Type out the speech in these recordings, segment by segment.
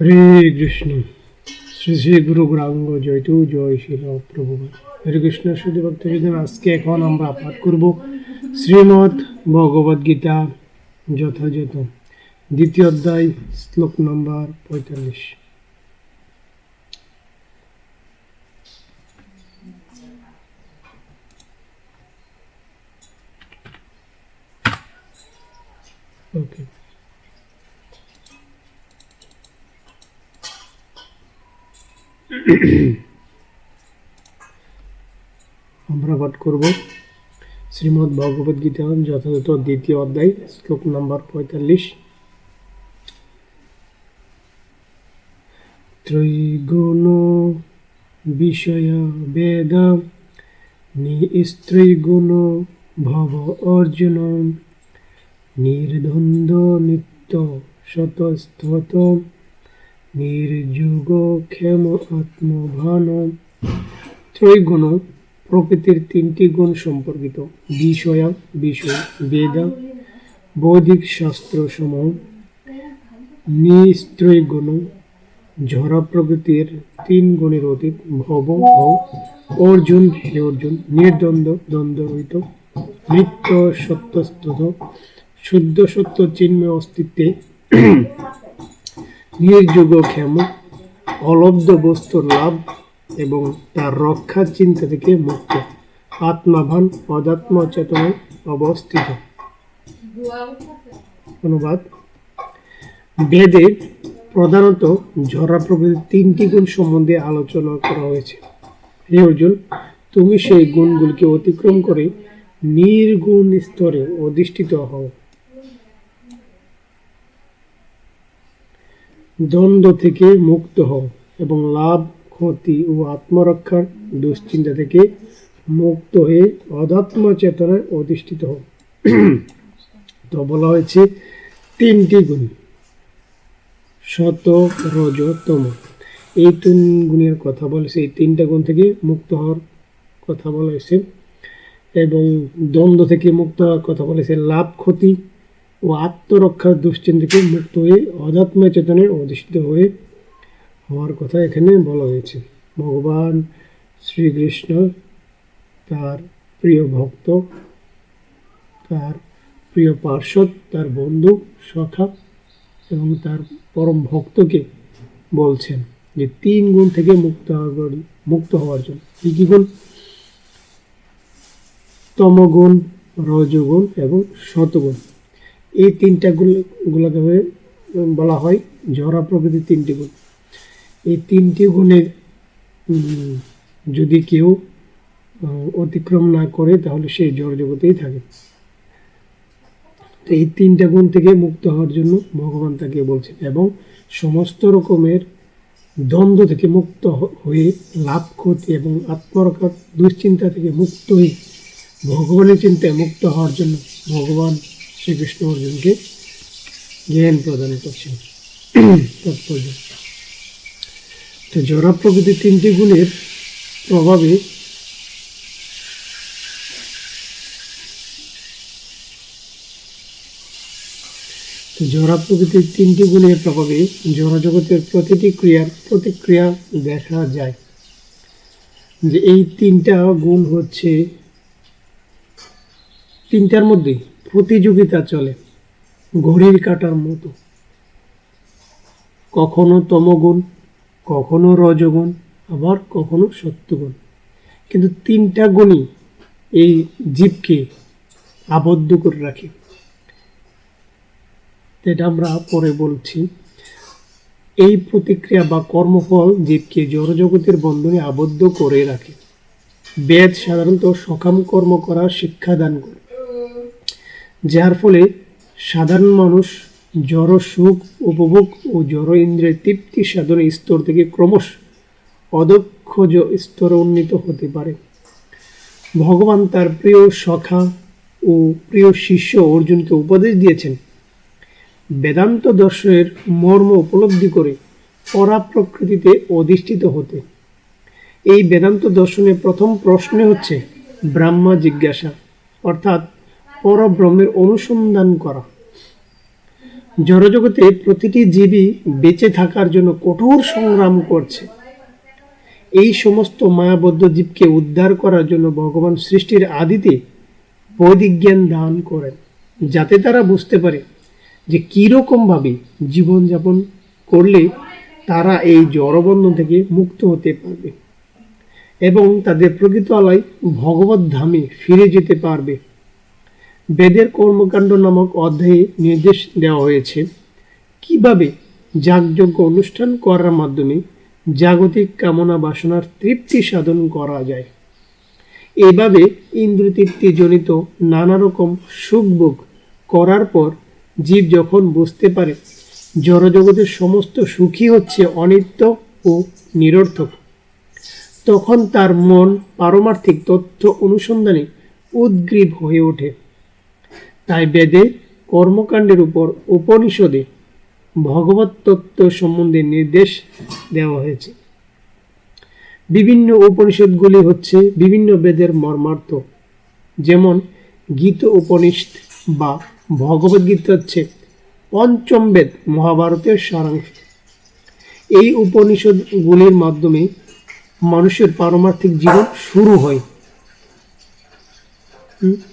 হরে কৃষ্ণ। শ্রী শ্রী গুরু গ্রাঙ্গ জয়তু জয় শিল প্রভু হরে কৃষ্ণ শুধু ভক্তজন আজকে এখন আমরা পাঠ করব শ্রীমৎ ভগবদ গীতা যথাযথ, দ্বিতীয় অধ্যায়, শ্লোক নম্বর পঁয়তাল্লিশ। ওকে আমরা পাঠ করব শ্রীমদ্ ভগবদ গীতা, যথাযথ দ্বিতীয় অধ্যায়, শ্লোক নম্বর পঁয়তাল্লিশ। ত্রৈগুণ বিষয় বেদ, নিস্ত্রৈগুণ ভব অর্জুন নির্দ্বন্দ্ব নিত্য শতস্তত। নির্যোগ ক্ষেম আত্মভান ত্রৈগুণ, প্রকৃতির তিনটি গুণ সম্পর্কিত। বিষয়া বিষয় বেদা, বৌদ্ধিক শাস্ত্র সমূহ। নিস্ত্রয় গুণ ঝরা প্রকৃতির তিন গুণের অতীত, ভব ও অর্জুন, হে অর্জুন, নির্দ্বন্দ্ব, দ্বন্দ্ব রহিত। নিত্য সত্যস্তত শুদ্ধ সত্য চিন্ময় অস্তিত্বে। নির্যোগ ক্ষেম, অলব্ধ বস্তুর লাভ এবং তার রক্ষার চিন্তা থেকে মুক্ত। আত্মাভান অদাত্ম চেতনায় অবস্থিত। অনুবাদ। বেদে প্রধানত ঝরা প্রকৃতির তিনটি গুণ সম্বন্ধে আলোচনা করা হয়েছে। হে অর্জুন, তুমি সেই গুণগুলিকে অতিক্রম করে নির্গুণ স্তরে অধিষ্ঠিত হও। দ্বন্দ্ব থেকে মুক্ত হও এবং লাভ, ক্ষতি ও আত্মরক্ষার দুশ্চিন্তা থেকে মুক্ত হয়ে অধাত্ম চেতনায় অধিষ্ঠিত হও। তো বলা হয়েছে তিনটি গুণ। শত, রজ, তম। এই তিন গুণের কথা বলেছে এই তিনটা গুণ থেকে মুক্ত হওয়ার কথা বলা হয়েছে এবং দ্বন্দ্ব থেকে মুক্ত হওয়ার কথা বলেছে লাভ, ক্ষতি ও আত্মরক্ষার দুশ্চিন্তা থেকে মুক্ত হয়ে অধাত্ম চেতনায় অধিষ্ঠিত হয়ে হওয়ার কথা এখানে বলা হয়েছে। ভগবান শ্রীকৃষ্ণ, তার প্রিয় ভক্ত, তার প্রিয় পার্শ্বদ, তার বন্ধু, সখা এবং তার পরম ভক্তকে বলছেন যে তিন গুণ থেকে মুক্ত হওয়ার মুক্ত হওয়ার জন্য। কী কী গুণ? তমগুণ, রজগুণ এবং শতগুণ। এই তিনটা গুলোকে বলা হয় জরা প্রকৃতির তিনটি গুণ। এই তিনটি গুণের যদি কেউ অতিক্রম না করে, তাহলে সেই জড় জগতেই থাকে। তো এই তিনটা গুণ থেকে মুক্ত হওয়ার জন্য ভগবান তাকে বলছেন, এবং সমস্ত রকমের দ্বন্দ্ব থেকে মুক্ত হয়ে লাভ, ক্ষতি এবং আত্মরক্ষার দুশ্চিন্তা থেকে মুক্ত হয়ে ভগবানের চিন্তায় মুক্ত হওয়ার জন্য ভগবান শ্রীকৃষ্ণ অর্জুনকে জ্ঞান প্রদান করছেন। তাৎপর্য। তো জরা প্রকৃতির তিনটি গুণের প্রভাবে তো জড়া প্রকৃতির তিনটি গুণের প্রভাবে জড় জগতের প্রতিটি ক্রিয়ার প্রতিক্রিয়া দেখা যায়। যে এই তিনটা গুণ হচ্ছে তিনটার মধ্যে প্রতিযোগিতা চলে, ঘড়ির কাটার মতো। কখনো তমগুণ, কখনো রজগুণ, আবার কখনো সত্যগুণ। কিন্তু তিনটা গুণই এই জীবকে আবদ্ধ করে রাখে। এটা আমরা পরে বলছি, এই প্রতিক্রিয়া বা কর্মফল জীবকে জড়জগতের বন্ধনে আবদ্ধ করে রাখে। বেদ সাধারণত সকাম কর্ম করার শিক্ষা দান করে। যার ফলে সাধারণ মানুষ জড় সুখ উপভোগ ও জড় ইন্দ্রিয়ের তৃপ্তি সাধনের স্তর থেকে ক্রমশ অদক্ষ স্তরে উন্নীত হতে পারে। ভগবান তার প্রিয় সখা ও প্রিয় শিষ্য অর্জুনকে উপদেশ দিয়েছেন, বেদান্ত দর্শনের মর্ম উপলব্ধি করে পরা প্রকৃতিতে অধিষ্ঠিত হতে। এই বেদান্ত দর্শনের প্রথম প্রশ্ন হচ্ছে ব্রাহ্মা জিজ্ঞাসা, অর্থাৎ পরব্রহ্মের অনুসন্ধান করা। জড়জগতে প্রতিটি জীবই বেঁচে থাকার জন্য কঠোর সংগ্রাম করছে। এই সমস্ত মায়াবদ্ধ জীবকে উদ্ধার করার জন্য ভগবান সৃষ্টির আদিতে বৈদিক জ্ঞান দান করেন, যাতে তারা বুঝতে পারে যে কীরকমভাবে জীবনযাপন করলে তারা এই জড়বন্ধন থেকে মুক্ত হতে পারবে এবং তাদের প্রকৃত আলায় ভগবত ধামে ফিরে যেতে পারবে। বেদের কর্মকাণ্ড নামক অধ্যায়ে নির্দেশ দেওয়া হয়েছে। কীভাবে যাগযজ্ঞ অনুষ্ঠান করার মাধ্যমে জাগতিক কামনা বাসনার তৃপ্তি সাধন করা যায়? এভাবে ইন্দ্রতৃপ্তি জনিত নানা রকম সুখভোগ করার পর জীব যখন বুঝতে পারে জড়জগতের সমস্ত সুখী হচ্ছে অনিত্য ও নিরর্থক, তখন তার মন পারমার্থিক তথ্য অনুসন্ধানে উদ্গ্রীব হয়ে ওঠে। তাই বেদে কর্মকাণ্ডের উপর উপনিষদে ভগবত তত্ত্ব সম্বন্ধে নির্দেশ দেওয়া হয়েছে। বিভিন্ন উপনিষদগুলি হচ্ছে বিভিন্ন বেদের মর্মার্থ, যেমন গীত উপনিষদ বা ভগবদ্গীতা হচ্ছে পঞ্চম বেদ মহাভারতের সারাংশ। এই উপনিষদগুলির মাধ্যমে মানুষের পারমার্থিক জীবন শুরু হয়।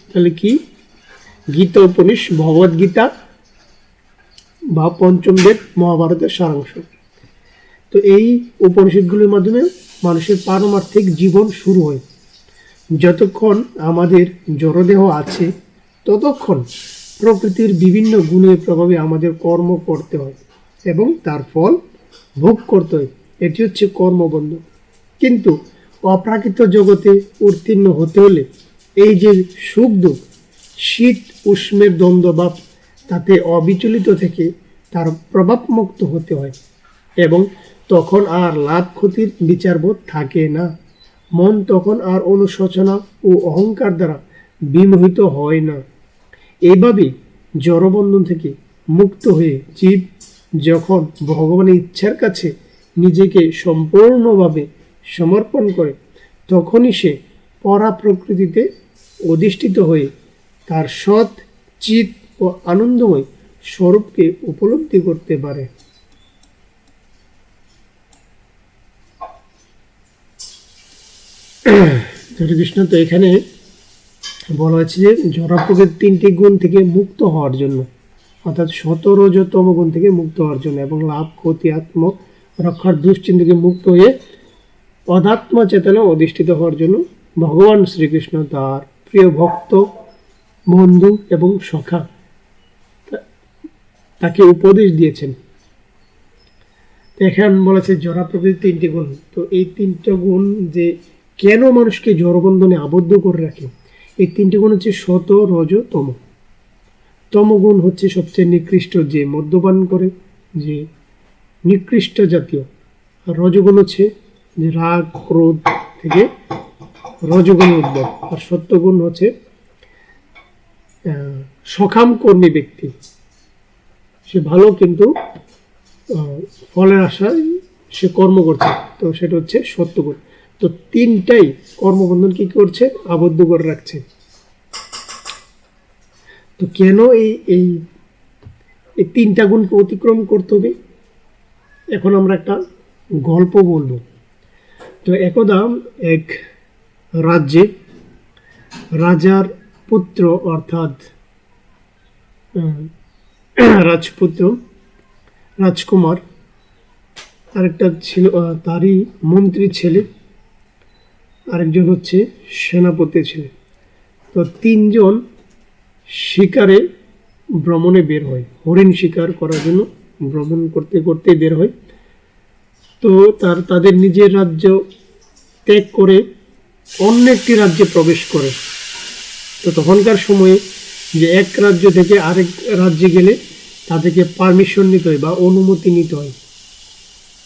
তাহলে কি? গীতা উপনিষ ভগবদ্গীতা বা পঞ্চম বেদ, মহাভারতের সারাংশ। তো এই উপনিষদগুলির মাধ্যমে মানুষের পারমার্থিক জীবন শুরু হয়। যতক্ষণ আমাদের জড়দেহ আছে, ততক্ষণ প্রকৃতির বিভিন্ন গুণের প্রভাবে আমাদের কর্ম করতে হয় এবং তার ফল ভোগ করতে হয়। এটি হচ্ছে কর্মবন্ধ। কিন্তু অপ্রাকৃত জগতে উত্তীর্ণ হতে হলে এই যে সুখ দুঃখ শীত উষ্মের দ্বন্দ্বভাব তাতে অবিচলিত থেকে তার প্রভাবমুক্ত হতে হয় এবং তখন আর লাভ ক্ষতির বিচারবোধ থাকে না। মন তখন আর অনুশোচনা ও অহংকার দ্বারা বিমোহিত হয় না। এইভাবে জড়বন্ধন থেকে মুক্ত হয়ে জীব যখন ভগবানের ইচ্ছার কাছে নিজেকে সম্পূর্ণভাবে সমর্পণ করে, তখনই সে পরা প্রকৃতিতে অধিষ্ঠিত হয়ে তার সৎ চিত ও আনন্দময় স্বরূপকে উপলব্ধি করতে পারে। কৃষ্ণ তো এখানে বলা হয়েছে যে জড় প্রকৃতির তিনটি গুণ থেকে মুক্ত হওয়ার জন্য, অর্থাৎ শতরজতম গুণ থেকে মুক্ত হওয়ার জন্য এবং লাভ, ক্ষতি, আত্ম রক্ষার দুশ্চিন্ত থেকে মুক্ত হয়ে অধাত্ম চেতনা অধিষ্ঠিত হওয়ার জন্য ভগবান শ্রীকৃষ্ণ তার প্রিয় ভক্ত বন্ধু এবং সখা। তাকে উপদেশ দিয়েছেন। এখন বলেছে জড়া প্রকৃতির তিনটি গুণ। তো এই তিনটা গুণ যে কেন মানুষকে জড়বন্ধনে আবদ্ধ করে রাখে, এই তিনটি গুণ হচ্ছে শত রজ তম। তমগুণ হচ্ছে সবচেয়ে নিকৃষ্ট যে মদ্যপান করে, যে নিকৃষ্ট জাতীয়। আর রজগুণ হচ্ছে যে রাগ, ক্রোধ থেকে রজগুণ উদ্ভব। আর সত্যগুণ হচ্ছে সকাম কর্মী ব্যক্তি। সে ভালো কিন্তু ফলের আশায় সে কর্ম করছে। তো সেটা হচ্ছে সত্যগুণ। তো তিনটাই কর্মবন্ধন কি করছে? আবদ্ধ করে রাখছে। তো কেন এই এই এই তিনটা গুণকে অতিক্রম করতে হবে? এখন আমরা একটা গল্প বলব। তো একদা এক রাজ্যে, রাজার পুত্র অর্থাৎ রাজপুত্র, রাজকুমার আরেকটা ছিল তারই মন্ত্রী ছেলে, আরেকজন হচ্ছে সেনাপতি ছেলে। তো তিনজন শিকারে ভ্রমণে বের হয়। হরিণ শিকার করার জন্য ভ্রমণ করতে করতে বের হয়। তো তার, তাদের নিজের রাজ্য ত্যাগ করে অন্য একটি রাজ্যে প্রবেশ করে। তো তখনকার সময়ে যে এক রাজ্য থেকে আরেক রাজ্যে গেলে তাদেরকে পারমিশন নিতে হয় বা অনুমতি নিতে হয়।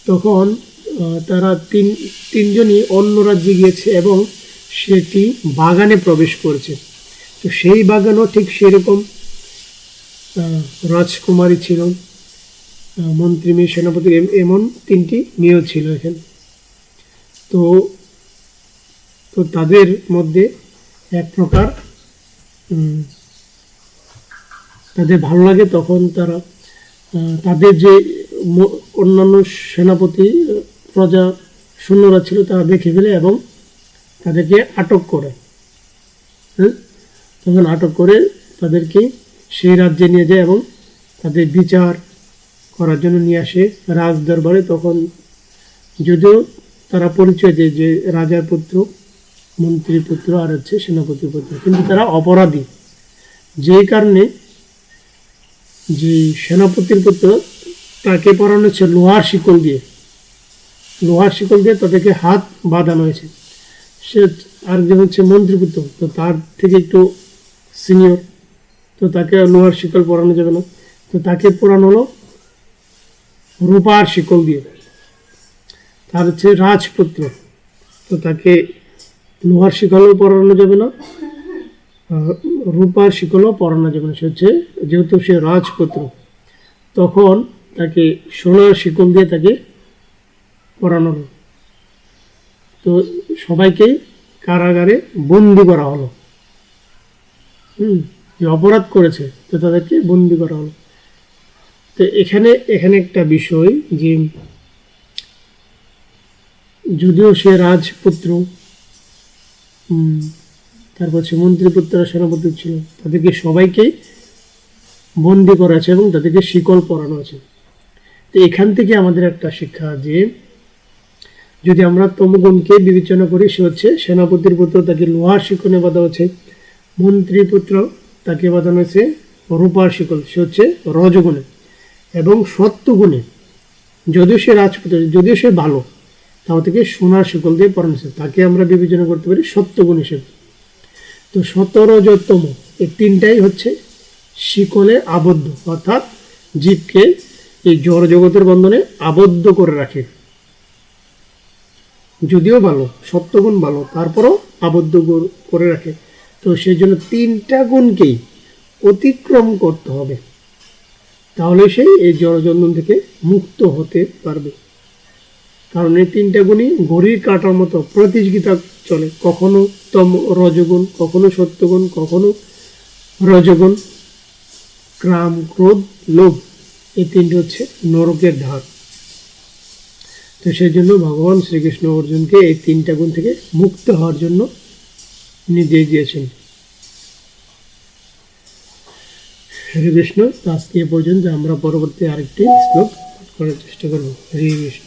তখন তারা তিন, তিনজনই অন্য রাজ্যে গিয়েছে এবং সেটি বাগানে প্রবেশ করেছে। তো সেই বাগানও ঠিক সেরকম রাজকুমারী ছিল মন্ত্রী মেয়ে সেনাপতি, এম- এমন তিনটি মেয়েও ছিল এখানে। তো তো তাদের মধ্যে এক প্রকার তাদের ভালো লাগে তখন তারা তাদের যে অন্যান্য সেনাপতি, প্রজা সৈন্যরা ছিল তারা দেখে ফেলে এবং তাদেরকে আটক করে। হ্যাঁ? তখন আটক করে তাদেরকে সেই রাজ্যে নিয়ে যায় এবং তাদের বিচার করার জন্য নিয়ে আসে রাজ দরবারে তখন যদিও তারা পরিচয় দেয় যে রাজার পুত্র মন্ত্রী পুত্র আর হচ্ছে সেনাপতি পুত্র কিন্তু তারা অপরাধী। যেই কারণে যে সেনাপতির পুত্র তাকে পরানো হচ্ছে লোহার শিকল দিয়ে। লোহার শিকল দিয়ে তাদেরকে হাত বাঁধানো হয়েছে। সে আরেকজন হচ্ছে মন্ত্রীপুত্র, তো তার থেকে একটু সিনিয়র, তো তাকে লোহার শিকল পরানো যাবে না। তো তাকে পরানো হলো রূপার শিকল দিয়ে। তার হচ্ছে রাজপুত্র, তো তাকে লোহার শিকলও পরানো যাবে না রূপার শিকলও পরানো যাবে না। সে হচ্ছে, যেহেতু সে রাজপুত্র, তখন তাকে সোনার শিকল দিয়ে তাকে পরানো হলো। তো সবাইকে কারাগারে বন্দি করা হলো। হুম, যে অপরাধ করেছে, তো তাদেরকে বন্দি করা হলো। তো এখানে এখানে একটা বিষয় যে, যদিও সে রাজপুত্র তারপর সে মন্ত্রীপুত্র সেনাপতি ছিল। তাদেরকে সবাইকে বন্দি করা আছে এবং তাদেরকে শিকল পরানো আছে। তো এখান থেকে আমাদের একটা শিক্ষা যে, যদি আমরা তমগুণকে বিবেচনা করি, সে হচ্ছে সেনাপতির পুত্র, তাকে লোহার শিকনে বাঁধা হচ্ছে মন্ত্রী পুত্র, তাকে বাঁধানো হয়েছে রূপার শিকল, সে হচ্ছে রজগুণে। এবং সত্যগুণে, যদিও সে রাজপুত্র, যদিও সে ভালো তাও থেকে সোনার শিকল দিয়ে পরানো হয়েছে তাকে আমরা বিবেচনা করতে পারি সত্যগুণ হিসেবে তো সতরজতম এই তিনটাই হচ্ছে শিকলে আবদ্ধ, অর্থাৎ জীবকে এই জড় জগতের বন্ধনে আবদ্ধ করে রাখে। যদিও ভালো, সত্যগুণ ভালো, তারপরও আবদ্ধ করে রাখে। তো সেই জন্য তিনটা গুণকেই অতিক্রম করতে হবে। তাহলে সেই এই জড়জন্মন থেকে মুক্ত হতে পারবে। কারণ এই তিনটা গুণই ঘড়ির কাটার মতো প্রতিযোগিতা চলে। কখনো তম রজগুণ, কখনো সত্যগুণ, কখনো রজগুণ, ক্রাম, ক্রোধ, লোভ, এই তিনটে হচ্ছে নরকের ধার। তো সেই জন্য ভগবান শ্রীকৃষ্ণ অর্জুনকে এই তিনটা গুণ থেকে মুক্ত হওয়ার জন্য নির্দেশ দিয়েছেন। হরে কৃষ্ণ আজকে পর্যন্ত আমরা পরবর্তী আরেকটি শ্লোক করার চেষ্টা করব। হরে কৃষ্ণ।